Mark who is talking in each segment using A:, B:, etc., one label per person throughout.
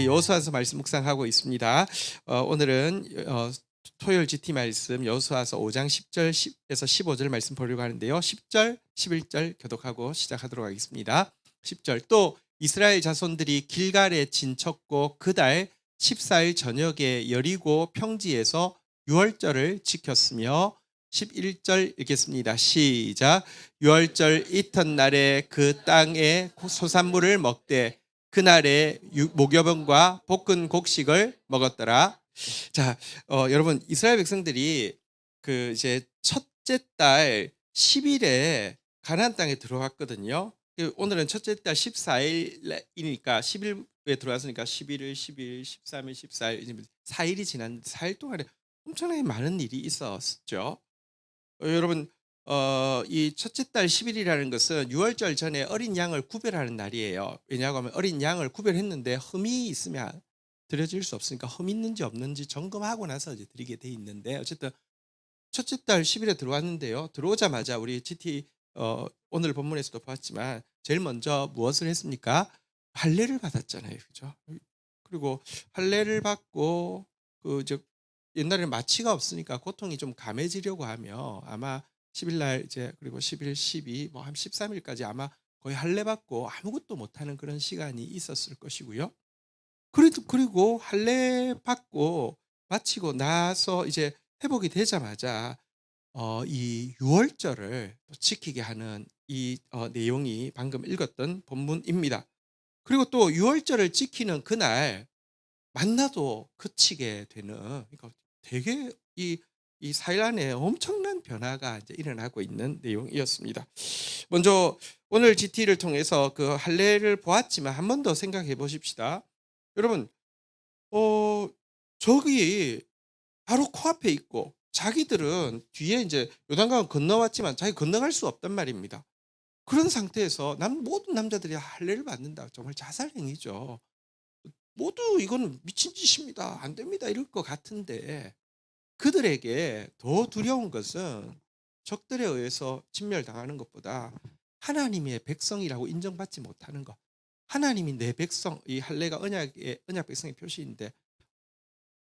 A: 우리 여호수아서 말씀 묵상하고 있습니다. 어, 오늘은 어, 토요일 GT 말씀 여호수아서 5장 10절 10에서 15절 말씀 보려고 하는데요. 10절, 11절 교독하고 시작하도록 하겠습니다. 10절 또 이스라엘 자손들이 길갈에 진쳤고 그달 14일 저녁에 여리고 평지에서 유월절을 지켰으며 11절 읽겠습니다. 시작. 유월절 이튿날에 그 땅에 소산물을 먹되 그날에 유- 목여병과 볶은 곡식을 먹었더라. 자, 어, 여러분 이스라엘 백성들이 그 이제 첫째 달 10일에 가나안 땅에 들어왔거든요. 그 오늘은 첫째 달 14일이니까 10일에 들어왔으니까 11일, 12일, 13일, 14일 이제 4일이 지난 4일 동안에 엄청나게 많은 일이 있었죠. 어, 여러분 어, 이 첫째 달 10일이라는 것은 유월절 전에 어린 양을 구별하는 날이에요. 왜냐하면 어린 양을 구별했는데 흠이 있으면 드려질 수 없으니까 흠 있는지 없는지 점검하고 나서 이제 드리게 돼 있는데 어쨌든 첫째 달 10일에 들어왔는데요. 들어오자마자 우리 GT 어, 오늘 본문에서도 봤지만 제일 먼저 무엇을 했습니까? 할례를 받았잖아요. 그죠? 그리고 할례를 받고 그저 옛날에는 마취가 없으니까 고통이 좀 감해지려고 하며 아마 10일 날 이제 그리고 11, 12, 뭐 한 13일까지 아마 거의 할례 받고 아무것도 못 하는 그런 시간이 있었을 것이고요. 그래도 그리고 할례 받고 마치고 나서 이제 회복이 되자마자 어, 이 유월절을 또 지키게 하는 이 어, 내용이 방금 읽었던 본문입니다. 그리고 또 유월절을 지키는 그날 만나도 그치게 되는 그러니까 되게 이, 이 사일 안에 엄청난 변화가 이제 일어나고 있는 내용이었습니다. 먼저 오늘 GT를 통해서 그 할례를 보았지만 한 번 더 생각해 보십시다. 여러분, 어, 저기 바로 코앞에 있고 자기들은 뒤에 이제 요단강을 건너왔지만 자기 건너갈 수 없단 말입니다. 그런 상태에서 남 모든 남자들이 할례를 받는다. 정말 자살 행위죠. 모두 이건 미친 짓입니다. 안 됩니다. 이럴 것 같은데 그들에게 더 두려운 것은 적들에 의해서 진멸당하는 것보다 하나님의 백성이라고 인정받지 못하는 것. 하나님이 내 백성, 이 할례가 언약의 언약 백성의 표시인데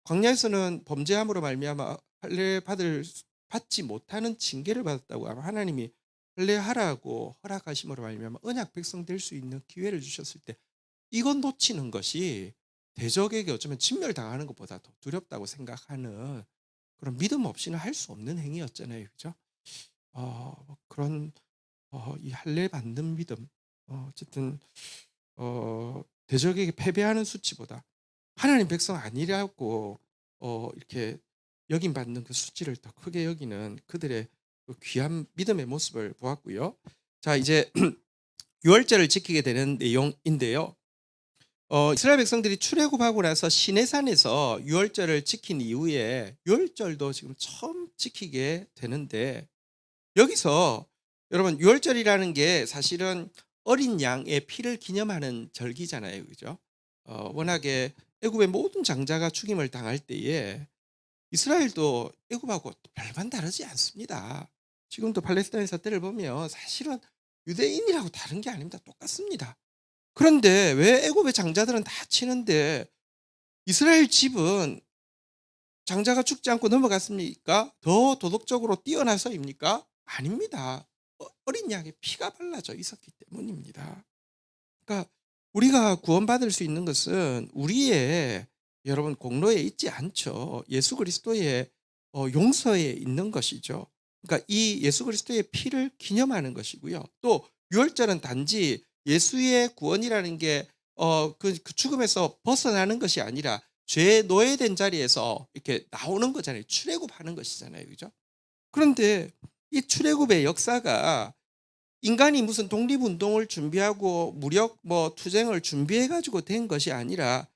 A: 광야에서는 범죄함으로 말미암아 할례 받을 수- 받지 못하는 징계를 받았다고 아마 하나님이 할례하라고 허락하심으로 말미암아 언약 백성 될 수 있는 기회를 주셨을 때 이건 놓치는 것이 대적에게 어쩌면 진멸당하는 것보다 더 두렵다고 생각하는 그런 믿음 없이는 할 수 없는 행위였잖아요, 그죠? 어, 뭐 그런 어, 이 할례 받는 믿음, 어, 어쨌든 어, 대적에게 패배하는 수치보다 하나님 백성 아니라고 어, 이렇게 여김 받는 그 수치를 더 크게 여기는 그들의 그 귀한 믿음의 모습을 보았고요. 자 이제 유월절을 지키게 되는 내용인데요. 어, 이스라엘 백성들이 출애굽하고 나서 시내산에서 유월절을 지킨 이후에 유월절도 지금 처음 지키게 되는데 여기서 여러분 유월절이라는 게 사실은 어린 양의 피를 기념하는 절기잖아요, 그죠? 어, 워낙에 애굽의 모든 장자가 죽임을 당할 때에 이스라엘도 애굽하고 별반 다르지 않습니다. 지금도 팔레스타인 사태를 보면 사실은 유대인이라고 다른 게 아닙니다. 똑같습니다. 그런데 왜 애굽의 장자들은 다 치는데 이스라엘 집은 장자가 죽지 않고 넘어갔습니까? 더 도덕적으로 뛰어나서입니까? 아닙니다. 어- 어린 양의 피가 발라져 있었기 때문입니다. 그러니까 우리가 구원받을 수 있는 것은 우리의 여러분 공로에 있지 않죠. 예수 그리스도의 어, 용서에 있는 것이죠. 그러니까 이 예수 그리스도의 피를 기념하는 것이고요. 또 유월절은 단지 예수의 구원이라는 게 어, 그, 그 죽음에서 벗어나는 것이 아니라 죄에 노예된 자리에서 이렇게 나오는 거잖아요. 출애굽하는 것이잖아요. 그죠? 그런데 이 출애굽의 역사가 인간이 무슨 독립운동을 준비하고 무력 뭐 투쟁을 준비해 가지고 된 것이 아니라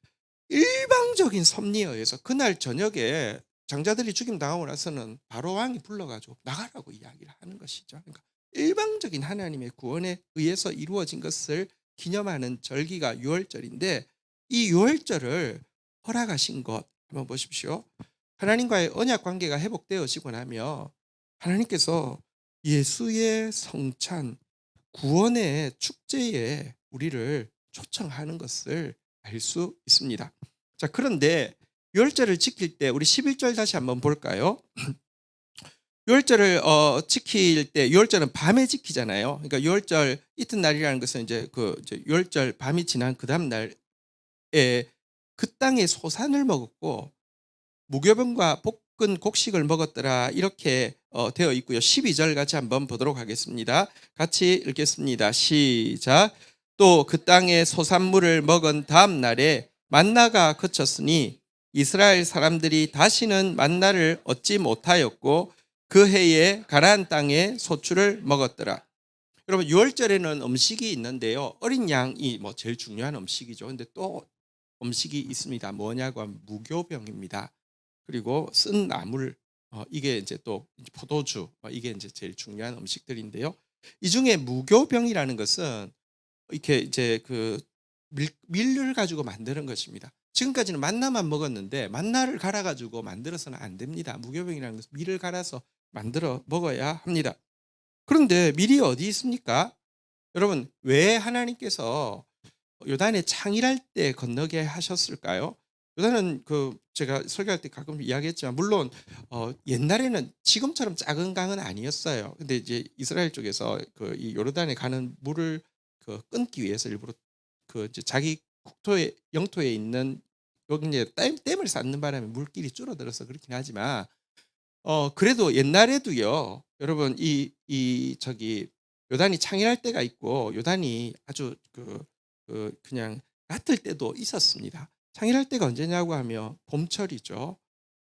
A: 일방적인 섭리에 의해서 그날 저녁에 장자들이 죽임 당하고 나서는 바로 왕이 불러가지고 나가라고 이야기를 하는 것이죠. 그러니까 일방적인 하나님의 구원에 의해서 이루어진 것을 기념하는 절기가 유월절인데 이 유월절을 허락하신 것 한번 보십시오. 하나님과의 언약 관계가 회복되어지고 나며 하나님께서 예수의 성찬 구원의 축제에 우리를 초청하는 것을 알 수 있습니다. 자, 그런데 유월절을 지킬 때 우리 11절 다시 한번 볼까요? 유월절을 어, 지킬 때 유월절은 밤에 지키잖아요. 그러니까 유월절 이튿날이라는 것은 이제 그 이제 유월절 밤이 지난 그 다음 날에 그 땅에 소산을 먹었고 무교병과 볶은 곡식을 먹었더라 이렇게 어, 되어 있고요. 12절 같이 한번 보도록 하겠습니다. 같이 읽겠습니다. 시작. 또 그 땅의 소산물을 먹은 다음 날에 만나가 그쳤으니 이스라엘 사람들이 다시는 만나를 얻지 못하였고 그 해에 가나안 땅에 소출을 먹었더라. 여러분 6월절에는 음식이 있는데요. 어린 양이 뭐 제일 중요한 음식이죠. 근데 또 음식이 있습니다. 뭐냐고 하면 무교병입니다. 그리고 쓴 나물 어, 이게 이제 또 포도주 어, 이게 이제 제일 중요한 음식들인데요. 이 중에 무교병이라는 것은 이렇게 이제 그 밀, 밀을 가지고 만드는 것입니다. 지금까지는 만나만 먹었는데 만나를 갈아 가지고 만들어서는 안 됩니다. 무교병이라는 것은 밀을 갈아서 만들어 먹어야 합니다. 그런데 밀이 어디 있습니까? 여러분 왜 하나님께서 요단에 창일할 때 건너게 하셨을까요? 요단은 그 제가 설교할 때 가끔 이야기했지만 물론 어 옛날에는 지금처럼 작은 강은 아니었어요. 근데 이제 이스라엘 쪽에서 그 이 요르단에 가는 물을 그 끊기 위해서 일부러 그 자기 국토에 영토에 있는 여기 이제 댐, 댐을 쌓는 바람에 물길이 줄어들어서 그렇긴 하지만 어 그래도 옛날에도요. 여러분 이 이 저기 요단이 창일할 때가 있고 요단이 아주 그, 그 그냥 같을 때도 있었습니다. 창일할 때가 언제냐고 하면 봄철이죠.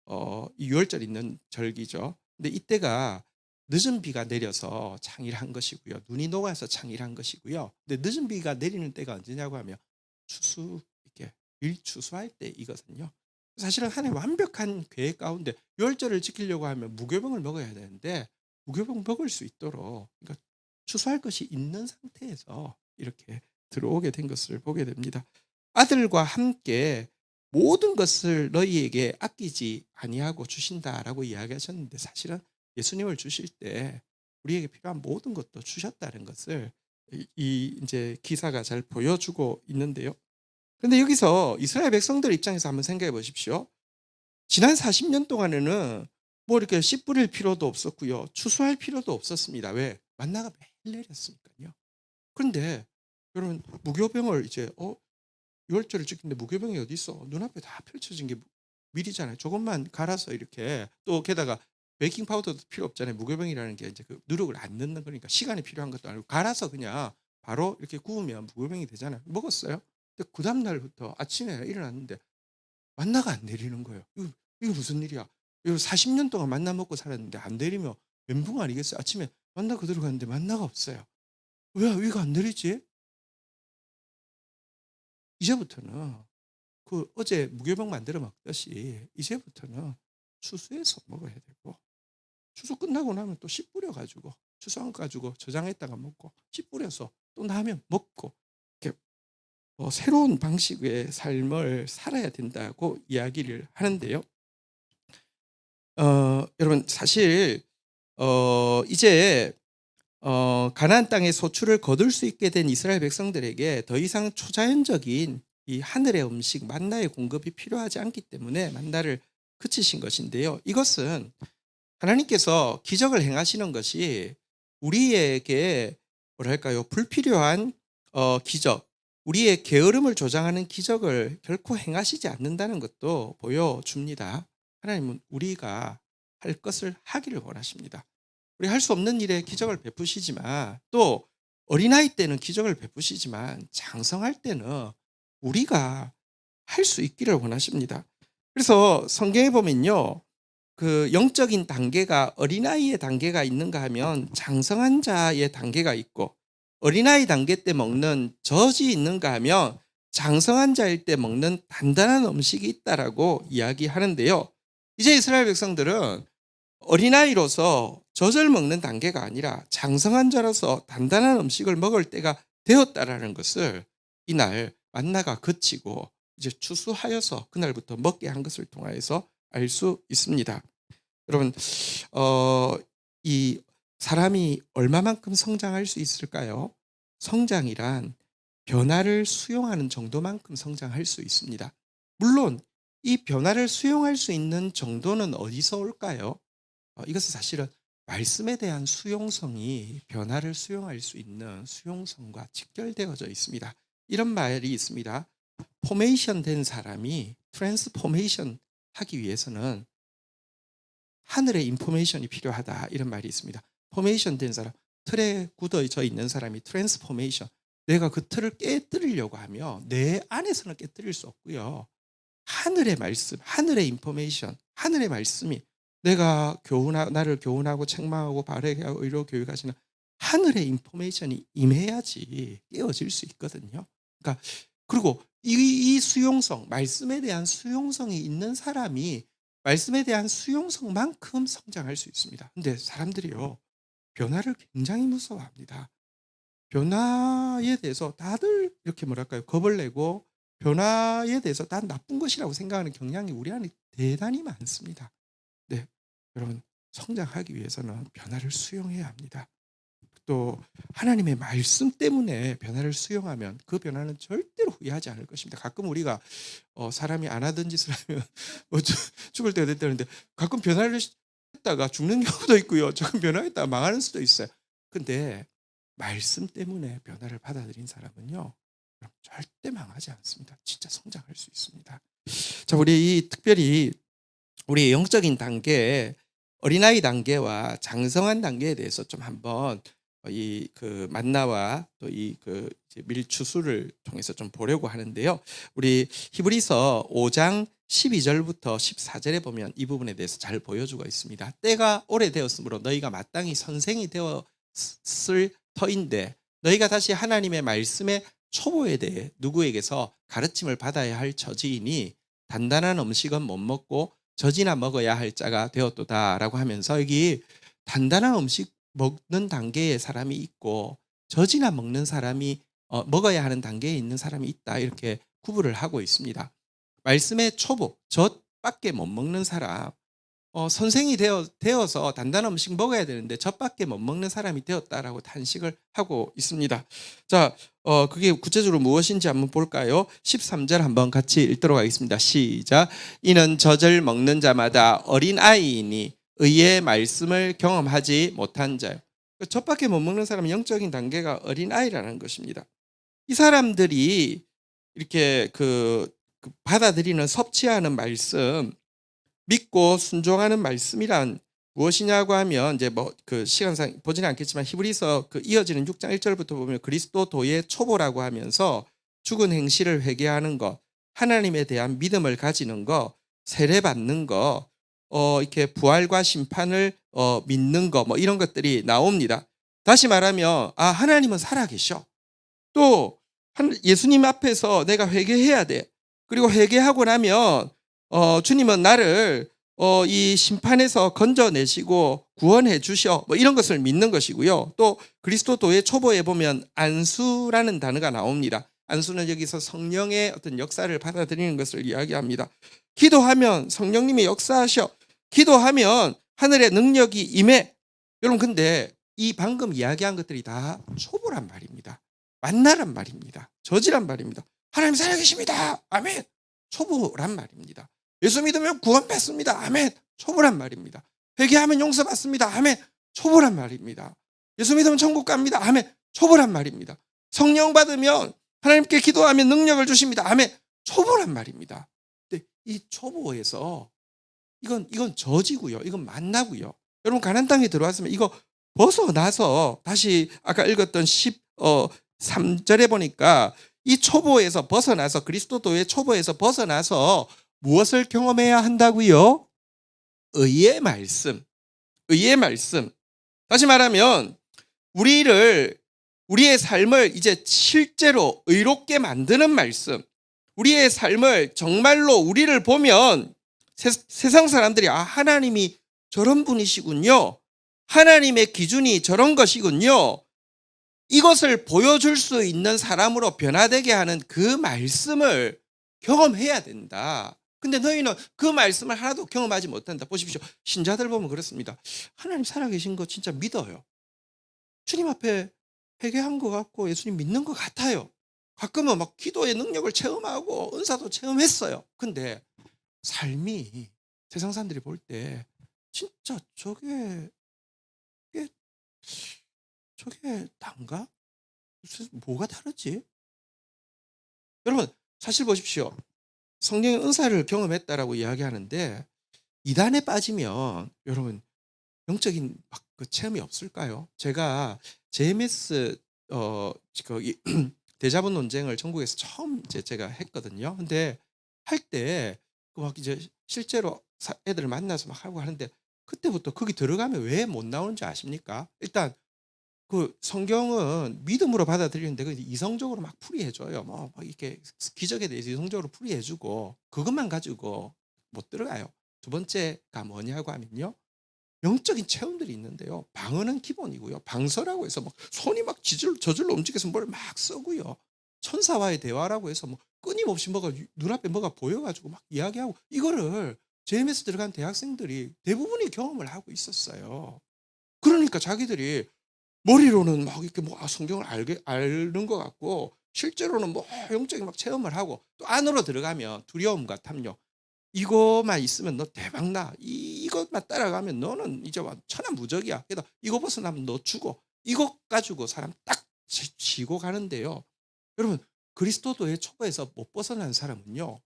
A: 어, 이 6월절 있는 절기죠. 근데 이때가 늦은 비가 내려서 창일한 것이고요. 눈이 녹아서 창일한 것이고요. 근데 늦은 비가 내리는 때가 언제냐고 하면 추수 이렇게 일 추수할 때 이거든요. 사실은 한해 완벽한 계획 가운데 6월절을 지키려고 하면 무교병을 먹어야 되는데 무교병 먹을 수 있도록 그러니까 추수할 것이 있는 상태에서 이렇게 들어오게 된 것을 보게 됩니다. 아들과 함께 모든 것을 너희에게 아끼지 아니하고 주신다라고 이야기하셨는데 사실은 예수님을 주실 때 우리에게 필요한 모든 것도 주셨다는 것을 이, 이 이제 기사가 잘 보여주고 있는데요. 근데 여기서 이스라엘 백성들 입장에서 한번 생각해 보십시오. 지난 40년 동안에는 뭐 이렇게 씨 뿌릴 필요도 없었고요. 추수할 필요도 없었습니다. 왜? 만나가 매일 내렸으니까요. 그런데 여러분 무교병을 이제 어 6월절을 지키는데 무교병이 어디 있어? 눈앞에 다 펼쳐진 게 밀이잖아요. 조금만 갈아서 이렇게 또 게다가 베이킹 파우더도 필요 없잖아요. 무교병이라는 게 이제 그 누룩을 안 넣는 거니까 시간이 필요한 것도 아니고 갈아서 그냥 바로 이렇게 구우면 무교병이 되잖아요. 먹었어요. 근데 그 다음 날부터 아침에 일어났는데 만나가 안 내리는 거예요. 이거, 이거 무슨 일이야? 이거 40년 동안 만나 먹고 살았는데 안 내리면 멘붕 아니겠어요? 아침에 만나 그대로 갔는데 만나가 없어요. 왜 위가 안 내리지? 이제부터는 그 어제 무교병 만들어 먹듯이 이제부터는 추수해서 먹어야 되고 추수 끝나고 나면 또 씨 뿌려 가지고 추수한 거 가지고 저장했다가 먹고 씨 뿌려서 또 나면 먹고 새로운 방식의 삶을 살아야 된다고 이야기를 하는데요. 어, 여러분 사실 어, 이제 어, 가나안 땅의 소출을 거둘 수 있게 된 이스라엘 백성들에게 더 이상 초자연적인 이 하늘의 음식 만나의 공급이 필요하지 않기 때문에 만나를 그치신 것인데요. 이것은 하나님께서 기적을 행하시는 것이 우리에게 뭐랄까요 불필요한 어, 기적, 우리의 게으름을 조장하는 기적을 결코 행하시지 않는다는 것도 보여줍니다. 하나님은 우리가 할 것을 하기를 원하십니다. 우리 할 수 없는 일에 기적을 베푸시지만 또 어린아이 때는 기적을 베푸시지만 장성할 때는 우리가 할 수 있기를 원하십니다. 그래서 성경에 보면요. 그 영적인 단계가 어린아이의 단계가 있는가 하면 장성한 자의 단계가 있고 어린아이 단계 때 먹는 젖이 있는가 하면 장성한 자일 때 먹는 단단한 음식이 있다라고 이야기하는데요. 이제 이스라엘 백성들은 어린아이로서 젖을 먹는 단계가 아니라 장성한 자로서 단단한 음식을 먹을 때가 되었다라는 것을 이날 만나가 그치고 이제 추수하여서 그날부터 먹게 한 것을 통하여서 알 수 있습니다. 여러분, 어, 이 사람이 얼마만큼 성장할 수 있을까요? 성장이란 변화를 수용하는 정도만큼 성장할 수 있습니다. 물론 이 변화를 수용할 수 있는 정도는 어디서 올까요? 어, 이것은 사실은 말씀에 대한 수용성이 변화를 수용할 수 있는 수용성과 직결되어져 있습니다. 이런 말이 있습니다. 포메이션 된 사람이 트랜스포메이션 하기 위해서는 하늘의 인포메이션이 필요하다 이런 말이 있습니다. 포메이션 된 사람, 틀에 굳어져 있는 사람이 트랜스포메이션. 내가 그 틀을 깨뜨리려고 하면 내 안에서는 깨뜨릴 수 없고요. 하늘의 말씀, 하늘의 인포메이션, 하늘의 말씀이 내가 교훈하 나를 교훈하고 책망하고 바르게 하고 의로 교육하시는 하늘의 인포메이션이 임해야지 깨어질 수 있거든요. 그러니까 그리고 이, 이 수용성, 말씀에 대한 수용성이 있는 사람이 말씀에 대한 수용성만큼 성장할 수 있습니다. 근데 사람들이요. 변화를 굉장히 무서워합니다. 변화에 대해서 다들 이렇게 뭐랄까요? 겁을 내고 변화에 대해서 다 나쁜 것이라고 생각하는 경향이 우리 안에 대단히 많습니다. 네. 여러분, 성장하기 위해서는 변화를 수용해야 합니다. 또 하나님의 말씀 때문에 변화를 수용하면 그 변화는 절대로 후회하지 않을 것입니다. 가끔 우리가 어, 사람이 안 하던 짓을 하면 어, 죽- 죽을 때가 됐다는데 가끔 변화를 했 다가 죽는 경우도 있고요. 조금 변화했다가 망하는 수도 있어요. 근데 말씀 때문에 변화를 받아들인 사람은요. 절대 망하지 않습니다. 진짜 성장할 수 있습니다. 자, 우리 이 특별히 우리 영적인 단계, 어린아이 단계와 장성한 단계에 대해서 좀 한번 이 그 만나와 또 이 그 밀추수를 통해서 좀 보려고 하는데요. 우리 히브리서 5장 12절부터 14절에 보면 이 부분에 대해서 잘 보여주고 있습니다. 때가 오래되었으므로 너희가 마땅히 선생이 되었을 터인데 너희가 다시 하나님의 말씀의 초보에 대해 누구에게서 가르침을 받아야 할 처지이니 단단한 음식은 못 먹고 젖이나 먹어야 할 자가 되었도다라고 하면서 여기 단단한 음식 먹는 단계의 사람이 있고 젖이나 먹는 사람이 어, 먹어야 하는 단계에 있는 사람이 있다 이렇게 구분을 하고 있습니다. 말씀의 초보 젖밖에 못 먹는 사람 어, 선생이 되어, 되어서 단단한 음식 먹어야 되는데 젖밖에 못 먹는 사람이 되었다라고 탄식을 하고 있습니다. 자, 어, 그게 구체적으로 무엇인지 한번 볼까요? 13절 한번 같이 읽도록 하겠습니다. 시작. 이는 젖을 먹는 자마다 어린 아이이니 의의 말씀을 경험하지 못한 자요. 그 젖밖에 못 먹는 사람은 영적인 단계가 어린 아이라는 것입니다. 이 사람들이 이렇게 그, 그 받아들이는 섭취하는 말씀, 믿고 순종하는 말씀이란 무엇이냐고 하면 이제 뭐 그 시간상 보지는 않겠지만 히브리서 그 이어지는 6장 1절부터 보면 그리스도도의 초보라고 하면서 죽은 행실을 회개하는 것, 하나님에 대한 믿음을 가지는 것, 세례 받는 것, 어 이렇게 부활과 심판을 어 믿는 것 뭐 이런 것들이 나옵니다. 다시 말하면 아 하나님은 살아 계셔. 또 한- 예수님 앞에서 내가 회개해야 돼. 그리고 회개하고 나면 어, 주님은 나를 어, 이 심판에서 건져내시고 구원해 주셔. 뭐 이런 것을 믿는 것이고요. 또 그리스도도의 초보에 보면 안수라는 단어가 나옵니다. 안수는 여기서 성령의 어떤 역사를 받아들이는 것을 이야기합니다. 기도하면 성령님이 역사하셔. 기도하면 하늘의 능력이 임해. 여러분 근데 이 방금 이야기한 것들이 다 초보란 말입니다. 만나란 말입니다. 저지란 말입니다. 하나님 살아계십니다. 아멘. 초보란 말입니다. 예수 믿으면 구원받습니다. 아멘. 초보란 말입니다. 회개하면 용서받습니다. 아멘. 초보란 말입니다. 예수 믿으면 천국 갑니다. 아멘. 초보란 말입니다. 성령 받으면 하나님께 기도하면 능력을 주십니다. 아멘. 초보란 말입니다. 근데 이 초보에서 이건 이건 저지고요. 이건 만나고요. 여러분 가난 땅에 들어왔으면 이거 벗어나서 다시 아까 읽었던 10 어, 3절에 보니까 이 초보에서 벗어나서 그리스도도의 초보에서 벗어나서 무엇을 경험해야 한다고요? 의의 말씀. 의의 말씀. 다시 말하면 우리를 우리의 삶을 이제 실제로 의롭게 만드는 말씀. 우리의 삶을 정말로 우리를 보면 세, 세상 사람들이 아 하나님이 저런 분이시군요. 하나님의 기준이 저런 것이군요. 이것을 보여줄 수 있는 사람으로 변화되게 하는 그 말씀을 경험해야 된다. 근데 너희는 그 말씀을 하나도 경험하지 못한다. 보십시오. 신자들 보면 그렇습니다. 하나님 살아계신 거 진짜 믿어요. 주님 앞에 회개한 것 같고 예수님 믿는 것 같아요. 가끔은 막 기도의 능력을 체험하고 은사도 체험했어요. 근데 삶이 세상 사람들이 볼 때 진짜 저게 저게 난가? 무슨 뭐가 다르지? 여러분 사실 보십시오. 성령의 은사를 경험했다라고 이야기하는데 이단에 빠지면 여러분 영적인 막그 체험이 없을까요? 제가 JMS 어그 대자본 논쟁을 전국에서 처음 이제 제가 했거든요. 근데 할때그막 이제 실제로 사- 애들을 만나서 막 하고 하는데 그때부터 거기 들어가면 왜 못 나오는지 아십니까? 일단 그 성경은 믿음으로 받아들이는데 그 이성적으로 막 풀이해줘요. 뭐, 막 이렇게 기적에 대해서 이성적으로 풀이해주고 그것만 가지고 못 들어가요. 두 번째가 뭐냐고 하면요. 영적인 체험들이 있는데요. 방언은 기본이고요. 방서라고 해서 막 손이 막 지질, 저절로 움직여서 뭘막 써고요. 천사와의 대화라고 해서 뭐 끊임없이 뭐가 유- 눈앞에 뭐가 보여가지고 막 이야기하고 이거를 JMS 들어간 대학생들이 대부분이 경험을 하고 있었어요. 그러니까 자기들이 머리로는 막 이렇게 뭐 아, 성경을 알게 아는 것 같고 실제로는 뭐 영적인 막 체험을 하고 또 안으로 들어가면 두려움과 탐욕 이거만 있으면 너 대박 나 이, 이것만 따라가면 너는 이제 와 천하무적이야. 그래서 이거 벗어나면 너 죽어. 이것 가지고 사람 딱 지- 지고 가는데요. 여러분 그리스도도의 초보에서 못 벗어난 사람은요.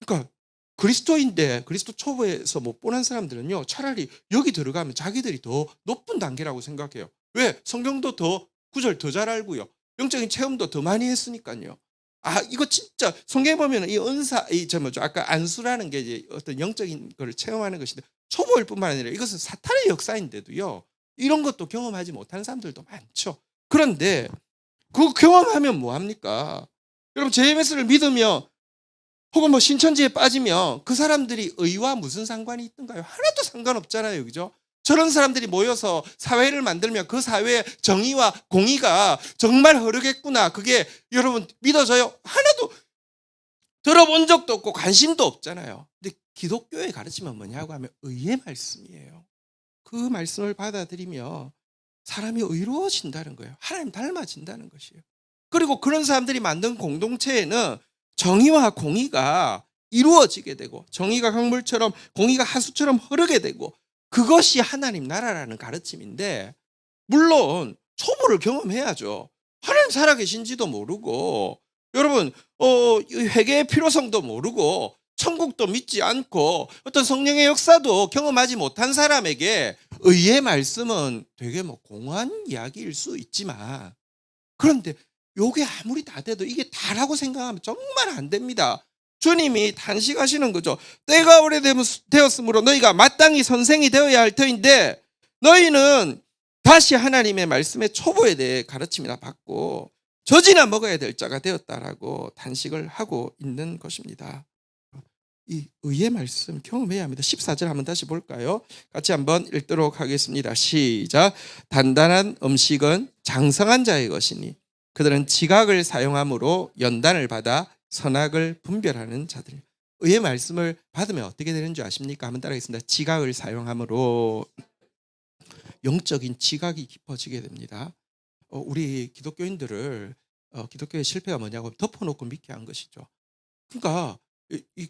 A: 그러니까 그리스도인데 그리스도 초보에서 못 보는 사람들은요. 차라리 여기 들어가면 자기들이 더 높은 단계라고 생각해요. 왜? 성경도 더 구절 더 잘 알고요. 영적인 체험도 더 많이 했으니까요. 아 이거 진짜 성경에 보면 이 은사 이저 뭐죠 아까 안수라는 게 이제 어떤 영적인 걸 체험하는 것인데 초보일 뿐만 아니라 이것은 사탄의 역사인데도요. 이런 것도 경험하지 못하는 사람들도 많죠. 그런데 그 경험하면 뭐 합니까? 여러분 JMS를 믿으면 혹은 뭐 신천지에 빠지면 그 사람들이 의와 무슨 상관이 있던가요? 하나도 상관없잖아요. 그죠? 저런 사람들이 모여서 사회를 만들면 그 사회의 정의와 공의가 정말 흐르겠구나. 그게 여러분 믿어져요? 하나도 들어본 적도 없고 관심도 없잖아요. 근데 기독교의 가르침은 뭐냐고 하면 의의 말씀이에요. 그 말씀을 받아들이며 사람이 의로워진다는 거예요. 하나님 닮아진다는 것이에요. 그리고 그런 사람들이 만든 공동체에는 정의와 공의가 이루어지게 되고 정의가 강물처럼 공의가 하수처럼 흐르게 되고 그것이 하나님 나라라는 가르침인데 물론 초보를 경험해야죠. 하나님 살아계신지도 모르고 여러분 어, 이 회개의 필요성도 모르고 천국도 믿지 않고 어떤 성령의 역사도 경험하지 못한 사람에게 의의 말씀은 되게 뭐 공허한 이야기일 수 있지만 그런데 요게 아무리 다 돼도 이게 다라고 생각하면 정말 안 됩니다. 주님이 단식하시는 거죠. 때가 오래되었으므로 너희가 마땅히 선생이 되어야 할 터인데 너희는 다시 하나님의 말씀의 초보에 대해 가르침이나 받고 젖이나 먹어야 될 자가 되었다라고 단식을 하고 있는 것입니다. 이 의의 말씀 경험해야 합니다. 14절 한번 다시 볼까요? 같이 한번 읽도록 하겠습니다. 시작. 단단한 음식은 장성한 자의 것이니 그들은 지각을 사용함으로 연단을 받아 선악을 분별하는 자들. 의의 말씀을 받으면 어떻게 되는 줄 아십니까? 한번 따라하겠습니다. 지각을 사용함으로 영적인 지각이 깊어지게 됩니다. 어, 우리 기독교인들을 어, 기독교의 실패가 뭐냐고 덮어놓고 믿게 한 것이죠. 그러니까 이, 이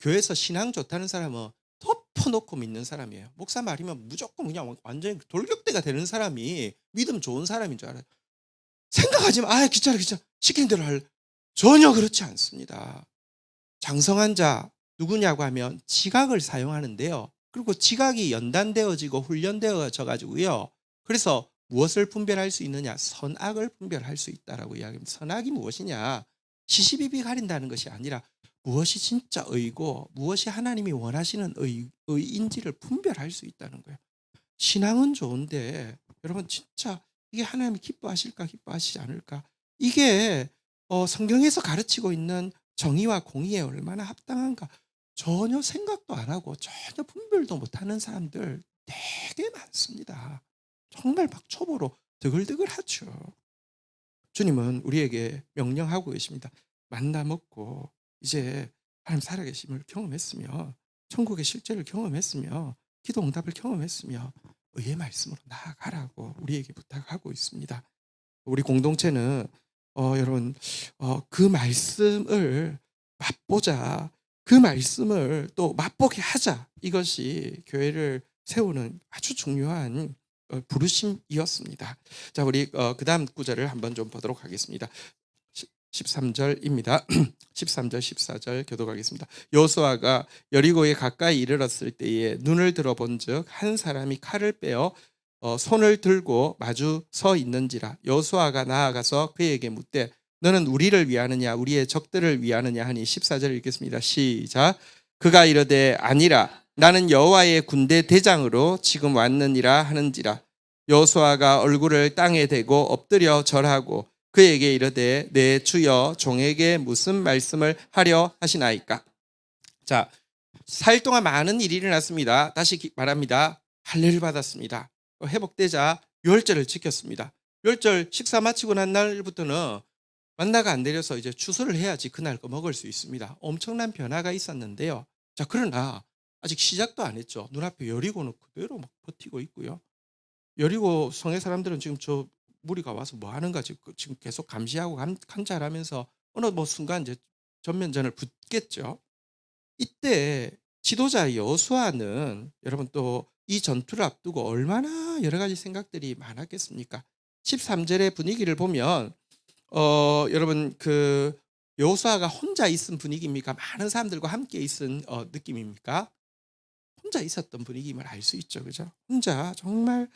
A: 교회에서 신앙 좋다는 사람은 덮어놓고 믿는 사람이에요. 목사 말이면 무조건 그냥 완전히 돌격대가 되는 사람이 믿음 좋은 사람인 줄 알아요. 생각하지 마. 아, 귀찮아, 귀찮아. 시키는 대로 할. 전혀 그렇지 않습니다. 장성한 자 누구냐고 하면 지각을 사용하는데요. 그리고 지각이 연단되어지고 훈련되어져 가지고요. 그래서 무엇을 분별할 수 있느냐? 선악을 분별할 수 있다라고 이야기합니다. 선악이 무엇이냐? 시시비비 가린다는 것이 아니라 무엇이 진짜 의고 무엇이 하나님이 원하시는 의, 의인지를 분별할 수 있다는 거예요. 신앙은 좋은데 여러분 진짜 이게 하나님이 기뻐하실까 기뻐하시지 않을까? 이게 어, 성경에서 가르치고 있는 정의와 공의에 얼마나 합당한가? 전혀 생각도 안 하고 전혀 분별도 못하는 사람들 되게 많습니다. 정말 막 초보로 드글드글하죠. 주님은 우리에게 명령하고 계십니다. 만나 먹고 이제 하나님 살아계심을 경험했으며 천국의 실제를 경험했으며 기도 응답을 경험했으며 의의 말씀으로 나아가라고 우리에게 부탁하고 있습니다. 우리 공동체는 어, 여러분 어, 그 말씀을 맛보자. 그 말씀을 또 맛보게 하자. 이것이 교회를 세우는 아주 중요한 어, 부르심이었습니다. 자, 우리 어, 그 다음 구절을 한번 좀 보도록 하겠습니다. 13절입니다. 13절 14절 교독하겠습니다. 여호수아가 여리고에 가까이 이르렀을 때에 눈을 들어본즉 한 사람이 칼을 빼어 어, 손을 들고 마주 서 있는지라 여호수아가 나아가서 그에게 묻되 너는 우리를 위하느냐 우리의 적들을 위하느냐 하니 14절 읽겠습니다. 시작 그가 이르되 아니라 나는 여호와의 군대 대장으로 지금 왔느니라 하는지라 여호수아가 얼굴을 땅에 대고 엎드려 절하고 그에게 이르되 내 주여 종에게 무슨 말씀을 하려 하시나이까 자 4일 동안 많은 일이 일어났습니다. 다시 기- 말합니다. 할례를 받았습니다. 어, 회복되자 유월절을 지켰습니다. 유월절 식사 마치고 난 날부터는 만나가 안 내려서 이제 추수를 해야지 그날 거 먹을 수 있습니다. 엄청난 변화가 있었는데요. 자 그러나 아직 시작도 안 했죠. 눈앞에 여리고는 그대로 막 버티고 있고요. 여리고 성의 사람들은 지금 저 무리가 와서 뭐 하는가 지금 계속 감시하고 감, 관찰하면서 어느 뭐 순간 이제 전면전을 붙겠죠. 이때 지도자 여수아는 여러분 또 이 전투를 앞두고 얼마나 여러 가지 생각들이 많았겠습니까? 13절의 분위기를 보면 어 여러분 그 여호수아가 혼자 있은 분위기입니까? 많은 사람들과 함께 있은 어, 느낌입니까? 혼자 있었던 분위기임을 알 수 있죠, 그죠? 혼자 정말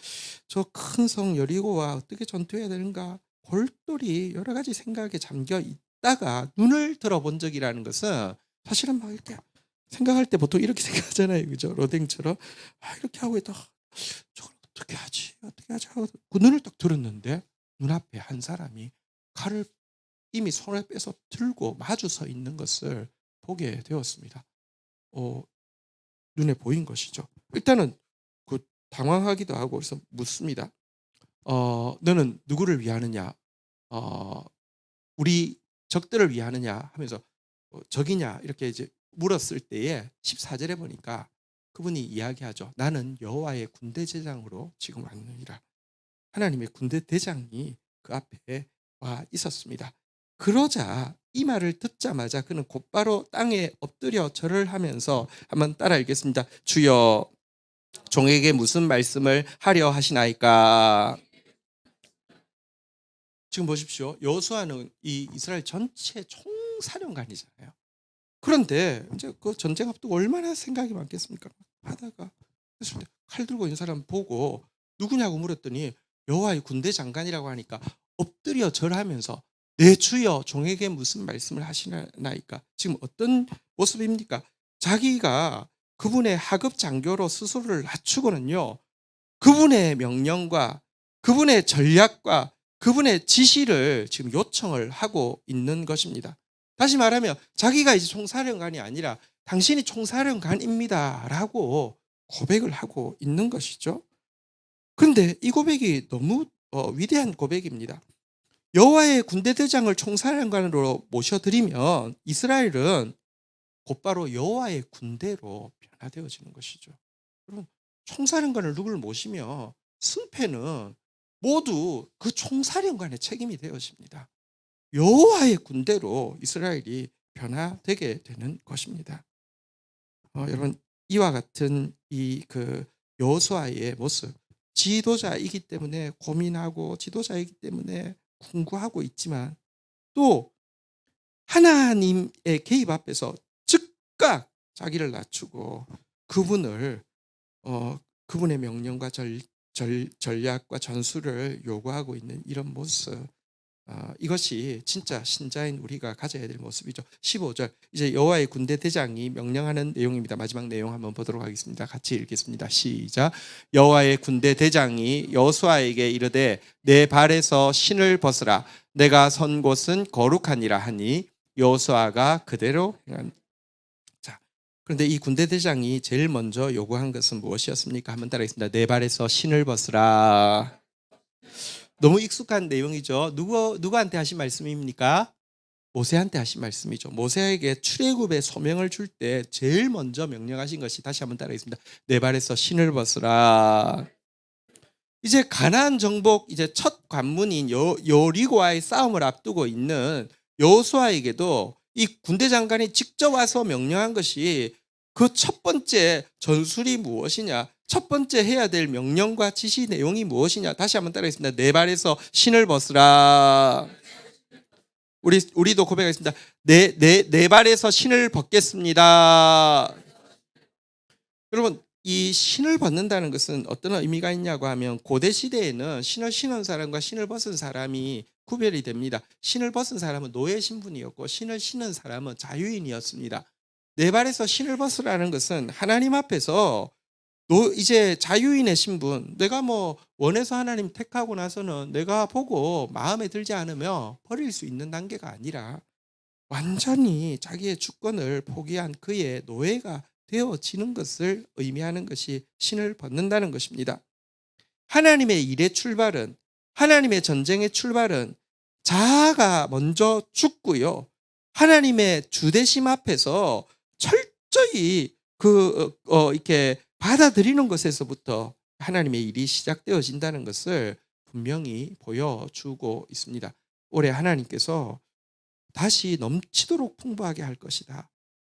A: 저 큰 성 여리고와 어떻게 전투해야 되는가 골똘히 여러 가지 생각에 잠겨 있다가 눈을 들어본 적이라는 것은 사실은 막 이렇게 생각할 때 보통 이렇게 생각하잖아요, 그죠? 로댕처럼 아, 이렇게 하고 있다. 저걸 어떻게 하지? 어떻게 하지? 하고 그 눈을 딱 들었는데 눈앞에 한 사람이 칼을 이미 손에 빼서 들고 마주 서 있는 것을 보게 되었습니다. 어, 눈에 보인 것이죠. 일단은 그 당황하기도 하고 그래서 묻습니다. 어, 너는 누구를 위하느냐? 어, 우리 적들을 위하느냐? 하면서 어, 적이냐? 이렇게 이제 물었을 때에 14절에 보니까 그분이 이야기하죠. 나는 여호와의 군대 대장으로 지금 왔느니라. 하나님의 군대 대장이 그 앞에 와 있었습니다. 그러자 이 말을 듣자마자 그는 곧바로 땅에 엎드려 절을 하면서 한번 따라 읽겠습니다. 주여 종에게 무슨 말씀을 하려 하시나이까? 지금 보십시오. 여호수아는 이 이스라엘 전체 총사령관이잖아요. 그런데 이제 그 전쟁 앞두고 얼마나 생각이 많겠습니까? 하다가 그랬을 때 칼 들고 있는 사람 보고 누구냐고 물었더니 여호와의 군대 장관이라고 하니까 엎드려 절하면서 내 주여 종에게 무슨 말씀을 하시나이까? 지금 어떤 모습입니까? 자기가 그분의 하급 장교로 스스로를 낮추고는요. 그분의 명령과 그분의 전략과 그분의 지시를 지금 요청을 하고 있는 것입니다. 다시 말하면 자기가 이제 총사령관이 아니라 당신이 총사령관입니다라고 고백을 하고 있는 것이죠. 그런데 이 고백이 너무 어, 위대한 고백입니다. 여호와의 군대 대장을 총사령관으로 모셔드리면 이스라엘은 곧바로 여호와의 군대로 변화되어지는 것이죠. 여러분 총사령관을 누구를 모시며 승패는 모두 그 총사령관의 책임이 되어집니다. 여호와의 군대로 이스라엘이 변화되게 되는 것입니다. 어, 여러분 이와 같은 이 그 여호수아의 모습 지도자이기 때문에 고민하고 지도자이기 때문에 궁구하고 있지만 또 하나님의 개입 앞에서 즉각 자기를 낮추고 그분을 어, 그분의 명령과 절, 절, 전략과 전술을 요구하고 있는 이런 모습 어, 이것이 진짜 신자인 우리가 가져야 될 모습이죠. 15절 이제 여호와의 군대 대장이 명령하는 내용입니다. 마지막 내용 한번 보도록 하겠습니다. 같이 읽겠습니다. 시작. 여호와의 군대 대장이 여호수아에게 이르되 내 발에서 신을 벗으라. 내가 선 곳은 거룩하니라 하니 여호수아가 그대로 행한. 자, 그런데 이 군대 대장이 제일 먼저 요구한 것은 무엇이었습니까? 한번 따라하겠습니다. 내 발에서 신을 벗으라. 너무 익숙한 내용이죠. 누구 누구한테 하신 말씀입니까? 모세한테 하신 말씀이죠. 모세에게 출애굽의 소명을 줄 때 제일 먼저 명령하신 것이 다시 한번 따라하겠습니다. 내 발에서 신을 벗으라. 이제 가나안 정복 이제 첫 관문인 여, 여리고와의 싸움을 앞두고 있는 여호수아에게도 이 군대 장관이 직접 와서 명령한 것이 그 첫 번째 전술이 무엇이냐? 첫 번째 해야 될 명령과 지시 내용이 무엇이냐? 다시 한번 따라하겠습니다. 내 발에서 신을 벗으라. 우리 우리도 고백하겠습니다. 내 내 내 발에서 신을 벗겠습니다. 여러분 이 신을 벗는다는 것은 어떤 의미가 있냐고 하면 고대 시대에는 신을 신은 사람과 신을 벗은 사람이 구별이 됩니다. 신을 벗은 사람은 노예 신분이었고 신을 신은 사람은 자유인이었습니다. 내 발에서 신을 벗으라는 것은 하나님 앞에서 노 이제 자유인의 신분, 내가 뭐 원해서 하나님 택하고 나서는 내가 보고 마음에 들지 않으면 버릴 수 있는 단계가 아니라 완전히 자기의 주권을 포기한 그의 노예가 되어지는 것을 의미하는 것이 신을 벗는다는 것입니다. 하나님의 일의 출발은 하나님의 전쟁의 출발은 자아가 먼저 죽고요. 하나님의 주대심 앞에서 철저히 그 어, 이렇게 받아들이는 것에서부터 하나님의 일이 시작되어진다는 것을 분명히 보여주고 있습니다. 올해 하나님께서 다시 넘치도록 풍부하게 할 것이다.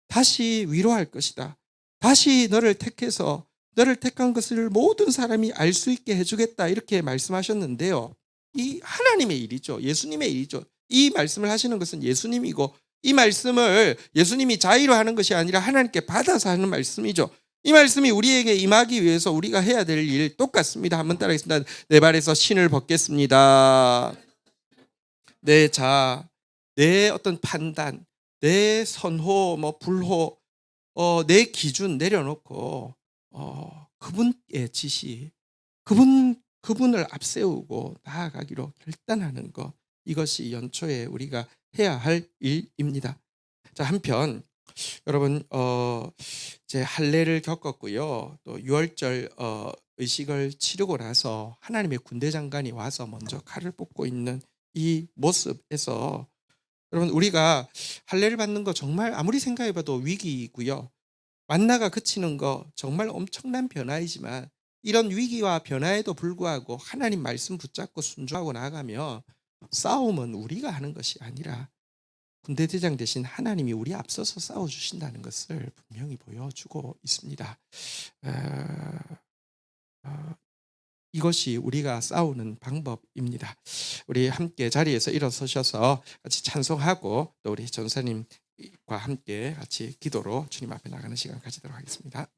A: 다시 위로할 것이다. 다시 너를 택해서 너를 택한 것을 모든 사람이 알 수 있게 해주겠다. 이렇게 말씀하셨는데요. 이 하나님의 일이죠. 예수님의 일이죠. 이 말씀을 하시는 것은 예수님이고 이 말씀을 예수님이 자의로 하는 것이 아니라 하나님께 받아서 하는 말씀이죠. 이 말씀이 우리에게 임하기 위해서 우리가 해야 될 일 똑같습니다. 한번 따라하겠습니다. 내 발에서 신을 벗겠습니다. 내 자, 내 어떤 판단, 내 선호, 뭐 불호, 어, 내 기준 내려놓고 어, 그분의 지시, 그분 그분을 앞세우고 나아가기로 결단하는 것 이것이 연초에 우리가 해야 할 일입니다. 자 한편 여러분 어 이제 할례를 겪었고요. 또 6월절 어 의식을 치르고 나서 하나님의 군대 장관이 와서 먼저 칼을 뽑고 있는 이 모습에서 여러분 우리가 할례를 받는 거 정말 아무리 생각해봐도 위기이고요. 만나가 그치는 거 정말 엄청난 변화이지만 이런 위기와 변화에도 불구하고 하나님 말씀 붙잡고 순종하고 나가면 싸움은 우리가 하는 것이 아니라 군대 대장 대신 하나님이 우리 앞서서 싸워 주신다는 것을 분명히 보여주고 있습니다. 어, 어, 이것이 우리가 싸우는 방법입니다. 우리 함께 자리에서 일어서셔서 같이 찬송하고 또 우리 전사님과 함께 같이 기도로 주님 앞에 나가는 시간 가지도록 하겠습니다.